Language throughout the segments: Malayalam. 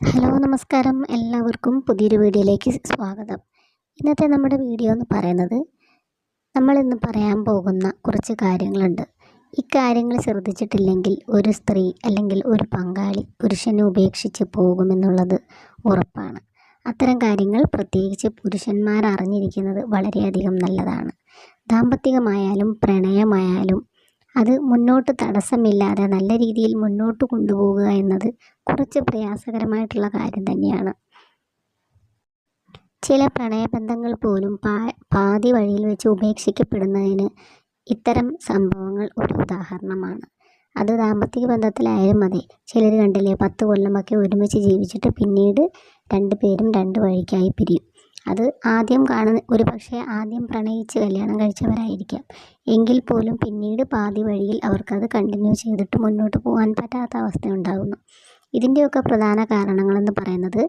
ഹലോ നമസ്കാരം. എല്ലാവർക്കും പുതിയൊരു വീഡിയോയിലേക്ക് സ്വാഗതം. ഇന്നത്തെ നമ്മുടെ വീഡിയോ എന്ന് പറയുന്നത് നമ്മൾ ഇന്ന് പറയാൻ പോകുന്ന കുറച്ച് കാര്യങ്ങളുണ്ട്. ഇക്കാര്യങ്ങൾ കാര്യങ്ങൾ ശ്രദ്ധിച്ചിട്ടില്ലെങ്കിൽ ഒരു സ്ത്രീ അല്ലെങ്കിൽ ഒരു പങ്കാളി പുരുഷനെ ഉപേക്ഷിച്ച് പോകുമെന്നുള്ളത് ഉറപ്പാണ്. അത്തരം കാര്യങ്ങൾ പ്രത്യേകിച്ച് പുരുഷന്മാർ അറിഞ്ഞിരിക്കുന്നത് വളരെയധികം നല്ലതാണ്. ദാമ്പത്തികമായാലും പ്രണയമായാലും അത് മുന്നോട്ട് തടസ്സമില്ലാതെ നല്ല രീതിയിൽ മുന്നോട്ട് കൊണ്ടുപോകുക എന്നത് കുറച്ച് പ്രയാസകരമായിട്ടുള്ള കാര്യം തന്നെയാണ്. ചില പ്രണയബന്ധങ്ങൾ പോലും പാ പാതി വഴിയിൽ വെച്ച് ഉപേക്ഷിക്കപ്പെടുന്നതിന് ഇത്തരം സംഭവങ്ങൾ ഒരു ഉദാഹരണമാണ്. അത് ദാമ്പത്തിക ബന്ധത്തിലായാലും മതി ചിലർ കണ്ടില്ലേ പത്ത് കൊല്ലമൊക്കെ ഒരുമിച്ച് ജീവിച്ചിട്ട് പിന്നീട് രണ്ട് പേരും രണ്ട് വഴിക്കായി പിരിയും. അത് ആദ്യം കാണുന്ന ഒരു പക്ഷേ ആദ്യം പ്രണയിച്ച് കല്യാണം കഴിച്ചവരായിരിക്കാം. എങ്കിൽ പോലും പിന്നീട് പാതി വഴിയിൽ അവർക്കത് കണ്ടിന്യൂ ചെയ്തിട്ട് മുന്നോട്ട് പോകാൻ പറ്റാത്ത അവസ്ഥ ഉണ്ടാകുന്നു ഇതിന്റെയൊക്കെ പ്രധാന കാരണങ്ങളെന്ന് പറയുന്നത്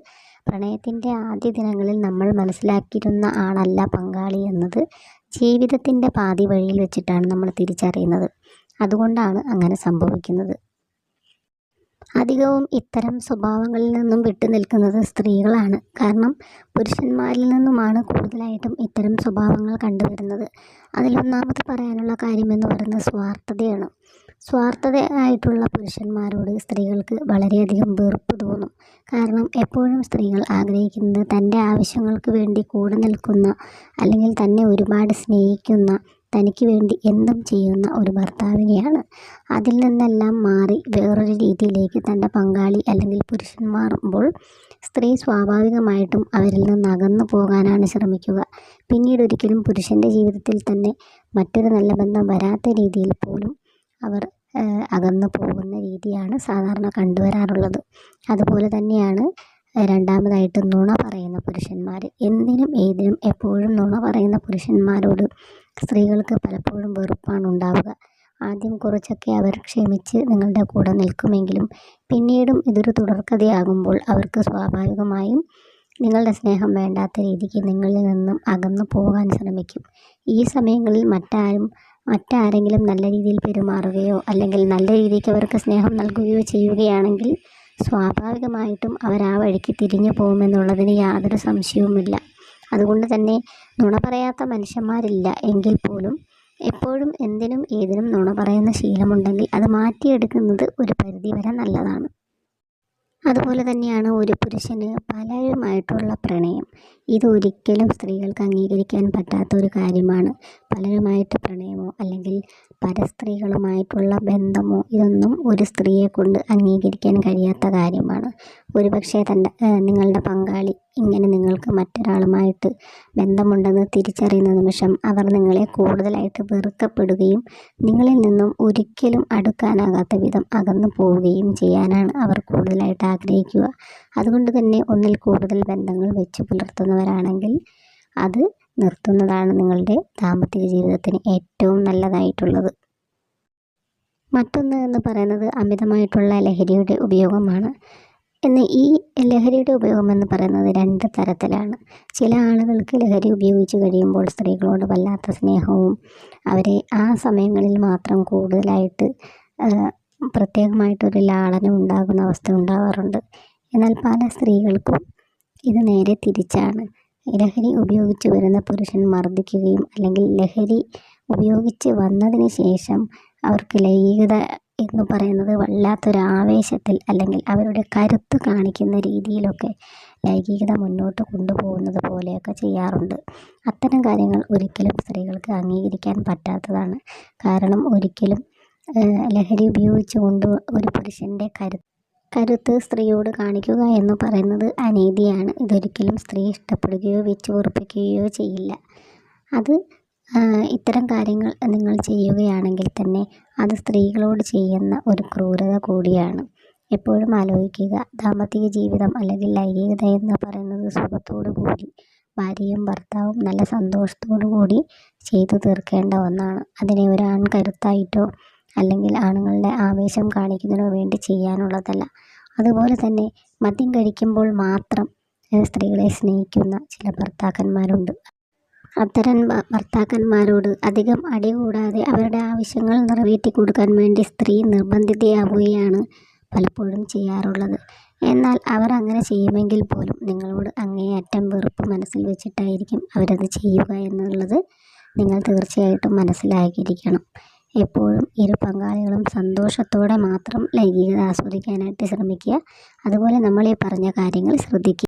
പ്രണയത്തിന്റെ ആദ്യ ദിനങ്ങളിൽ നമ്മൾ മനസ്സിലാക്കിയിരുന്ന ആളല്ല പങ്കാളി എന്നത് ജീവിതത്തിന്റെ പാതി വഴിയിൽ വെച്ചിട്ടാണ് നമ്മൾ തിരിച്ചറിയുന്നത്. അതുകൊണ്ടാണ് അങ്ങനെ സംഭവിക്കുന്നത്. അധികവും ഇത്തരം സ്വഭാവങ്ങളിൽ നിന്നും വിട്ടു നിൽക്കുന്നത് സ്ത്രീകളാണ്. കാരണം പുരുഷന്മാരിൽ നിന്നുമാണ് കൂടുതലായിട്ടും ഇത്തരം സ്വഭാവങ്ങൾ കണ്ടുവരുന്നത്. അതിലൊന്നാമത് പറയാനുള്ള കാര്യമെന്ന് പറയുന്നത് സ്വാർത്ഥതയാണ്. സ്വാർത്ഥത ആയിട്ടുള്ള പുരുഷന്മാരോട് സ്ത്രീകൾക്ക് വളരെയധികം വെറുപ്പ് തോന്നും. കാരണം എപ്പോഴും സ്ത്രീകൾ ആഗ്രഹിക്കുന്നത് തന്റെ ആവശ്യങ്ങൾക്ക് വേണ്ടി കൂടെ നിൽക്കുന്ന അല്ലെങ്കിൽ തന്നെ ഒരുപാട് സ്നേഹിക്കുന്ന തനിക്ക് വേണ്ടി എന്തും ചെയ്യുന്ന ഒരു ഭർത്താവിനെയാണ്. അതിൽ നിന്നെല്ലാം മാറി വേറൊരു രീതിയിലേക്ക് തന്റെ പങ്കാളി അല്ലെങ്കിൽ പുരുഷൻ മാറുമ്പോൾ സ്ത്രീ സ്വാഭാവികമായിട്ടും അവരിൽ നിന്ന് അകന്നു പോകാനാണ് ശ്രമിക്കുക. പിന്നീട് ഒരിക്കലും പുരുഷന്റെ ജീവിതത്തിൽ തന്നെ മറ്റൊരു നല്ല ബന്ധം വരാത്ത രീതിയിൽ പോലും അവർ അകന്നു പോകുന്ന രീതിയാണ് സാധാരണ കണ്ടുവരാറുള്ളത്. അതുപോലെ തന്നെയാണ് രണ്ടാമതായിട്ട് നുണ പറയുന്ന പുരുഷന്മാർ എന്തിനും ഏതിനും എപ്പോഴും നുണ പറയുന്ന പുരുഷന്മാരോട് സ്ത്രീകൾക്ക് പലപ്പോഴും വെറുപ്പാണ് ഉണ്ടാവുക. ആദ്യം കുറച്ചൊക്കെ അവർ ക്ഷമിച്ച് നിങ്ങളുടെ കൂടെ നിൽക്കുമെങ്കിലും പിന്നീടും ഇതൊരു തുടർക്കഥയാകുമ്പോൾ അവർക്ക് സ്വാഭാവികമായും നിങ്ങളുടെ സ്നേഹം വേണ്ടാത്ത രീതിക്ക് നിങ്ങളിൽ നിന്നും അകന്നു പോകാൻ ശ്രമിക്കും. ഈ സമയങ്ങളിൽ മറ്റാരും മറ്റാരെങ്കിലും നല്ല രീതിയിൽ പെരുമാറുകയോ അല്ലെങ്കിൽ നല്ല രീതിക്ക് അവർക്ക് സ്നേഹം നൽകുകയോ ചെയ്യുകയാണെങ്കിൽ സ്വാഭാവികമായിട്ടും അവർ ആ വഴിക്ക് തിരിഞ്ഞു പോകുമെന്നുള്ളതിന് യാതൊരു സംശയവുമില്ല. അതുകൊണ്ട് തന്നെ നുണ പറയാത്ത മനുഷ്യന്മാരില്ല എങ്കിൽ പോലും എപ്പോഴും എന്തിനും ഏതിനും നുണ പറയുന്ന ശീലമുണ്ടെങ്കിൽ അത് മാറ്റിയെടുക്കുന്നത് ഒരു പരിധി വരെ നല്ലതാണ്. അതുപോലെ തന്നെയാണ് ഒരു പുരുഷന് പലരുമായിട്ടുള്ള പ്രണയം. ഇതൊരിക്കലും സ്ത്രീകൾക്ക് അംഗീകരിക്കാൻ പറ്റാത്ത ഒരു കാര്യമാണ്. പലരുമായിട്ട് പ്രണയമോ അല്ലെങ്കിൽ പരസ്ത്രീകളുമായിട്ടുള്ള ബന്ധമോ ഇതൊന്നും ഒരു സ്ത്രീയെ കൊണ്ട് അംഗീകരിക്കാൻ കഴിയാത്ത കാര്യമാണ്. ഒരുപക്ഷെ തന്റെ നിങ്ങളുടെ പങ്കാളി ഇങ്ങനെ നിങ്ങൾക്ക് മറ്റൊരാളുമായിട്ട് ബന്ധമുണ്ടെന്ന് തിരിച്ചറിയുന്ന നിമിഷം അവർ നിങ്ങളെ കൂടുതലായിട്ട് വെറുക്കപ്പെടുകയും നിങ്ങളിൽ നിന്നും ഒരിക്കലും അടുക്കാനാകാത്ത വിധം അകന്നു പോവുകയും ചെയ്യാനാണ് അവർ കൂടുതലായിട്ട് ആഗ്രഹിക്കുക. അതുകൊണ്ട് തന്നെ ഒന്നിൽ കൂടുതൽ ബന്ധങ്ങൾ വെച്ച് പുലർത്തുന്നവരാണെങ്കിൽ അത് നിർത്തുന്നതാണ് നിങ്ങളുടെ ദാമ്പത്തിക ജീവിതത്തിന് ഏറ്റവും നല്ലതായിട്ടുള്ളത്. മറ്റൊന്ന് എന്ന് പറയുന്നത് അമിതമായിട്ടുള്ള ലഹരിയുടെ ഉപയോഗമാണ്. എന്ന് ഈ ലഹരിയുടെ ഉപയോഗം എന്ന് പറയുന്നത് രണ്ട് തരത്തിലാണ്. ചില ആളുകൾക്ക് ലഹരി ഉപയോഗിച്ച് കഴിയുമ്പോൾ സ്ത്രീകളോട് വല്ലാത്ത സ്നേഹവും അവരെ ആ സമയങ്ങളിൽ മാത്രം കൂടുതലായിട്ട് പ്രത്യേകമായിട്ടൊരു ലാളനം ഉണ്ടാകുന്ന അവസ്ഥ ഉണ്ടാകാറുണ്ട് എന്നാൽ പല സ്ത്രീകൾക്കും ഇത് നേരെ തിരിച്ചാണ്. ലഹരി ഉപയോഗിച്ച് വരുന്ന പുരുഷൻ മർദ്ദിക്കുകയും അല്ലെങ്കിൽ ലഹരി ഉപയോഗിച്ച് വന്നതിന് ശേഷം അവർക്ക് ലൈംഗികത എന്ന് പറയുന്നത് വല്ലാത്തൊരു ആവേശത്തിൽ അല്ലെങ്കിൽ അവരുടെ കരുത്ത് കാണിക്കുന്ന രീതിയിലൊക്കെ ലൈംഗികത മുന്നോട്ട് കൊണ്ടുപോകുന്നത് പോലെയൊക്കെ ചെയ്യാറുണ്ട്. അത്തരം കാര്യങ്ങൾ ഒരിക്കലും സ്ത്രീകൾക്ക് അംഗീകരിക്കാൻ പറ്റാത്തതാണ്. കാരണം ഒരിക്കലും ലഹരി ഉപയോഗിച്ചുകൊണ്ട് ഒരു പുരുഷന്റെ കരു കരുത്ത് സ്ത്രീയോട് കാണിക്കുക എന്ന് പറയുന്നത് അനീതിയാണ്. ഇതൊരിക്കലും സ്ത്രീ ഇഷ്ടപ്പെടുകയോ വെച്ച് ഉറപ്പിക്കുകയോ ചെയ്യില്ല. അത് ഇത്തരം കാര്യങ്ങൾ നിങ്ങൾ ചെയ്യുകയാണെങ്കിൽ തന്നെ അത് സ്ത്രീകളോട് ചെയ്യുന്ന ഒരു ക്രൂരത കൂടിയാണ്. എപ്പോഴും ആലോചിക്കുക ദാമ്പത്തിക ജീവിതം അല്ലെങ്കിൽ ലൈംഗികത എന്ന് പറയുന്നത് സുഖത്തോടു കൂടി ഭാര്യയും ഭർത്താവും നല്ല സന്തോഷത്തോടു കൂടി ചെയ്തു തീർക്കേണ്ട ഒന്നാണ്. അതിനെ ഒരു കരുത്തായിട്ടോ അല്ലെങ്കിൽ ആണുങ്ങളുടെ ആവേശം കാണിക്കുന്നതിനോ വേണ്ടി ചെയ്യാനുള്ളതല്ല. അതുപോലെ തന്നെ മദ്യം കഴിക്കുമ്പോൾ മാത്രം സ്ത്രീകളെ സ്നേഹിക്കുന്ന ചില ഭർത്താക്കന്മാരുണ്ട്. അത്തരം ഭർത്താക്കന്മാരോട് അധികം അടി കൂടാതെ അവരുടെ ആവശ്യങ്ങൾ നിറവേറ്റി കൊടുക്കാൻ വേണ്ടി സ്ത്രീ നിർബന്ധിതയാവുകയാണ് പലപ്പോഴും ചെയ്യാറുള്ളത്. എന്നാൽ അവർ അങ്ങനെ ചെയ്യുമെങ്കിൽ പോലും നിങ്ങളോട് അങ്ങേയറ്റം വെറുപ്പ് മനസ്സിൽ വെച്ചിട്ടായിരിക്കും അവരത് ചെയ്യുക എന്നുള്ളത് നിങ്ങൾ തീർച്ചയായിട്ടും മനസ്സിലാക്കിയിരിക്കണം. എപ്പോഴും ഇരു പങ്കാളികളും സന്തോഷത്തോടെ മാത്രം ലൈംഗികത ആസ്വദിക്കാനായിട്ട് ശ്രമിക്കുക. അതുപോലെ നമ്മൾ ഈ പറഞ്ഞ കാര്യങ്ങൾ ശ്രദ്ധിക്കുക.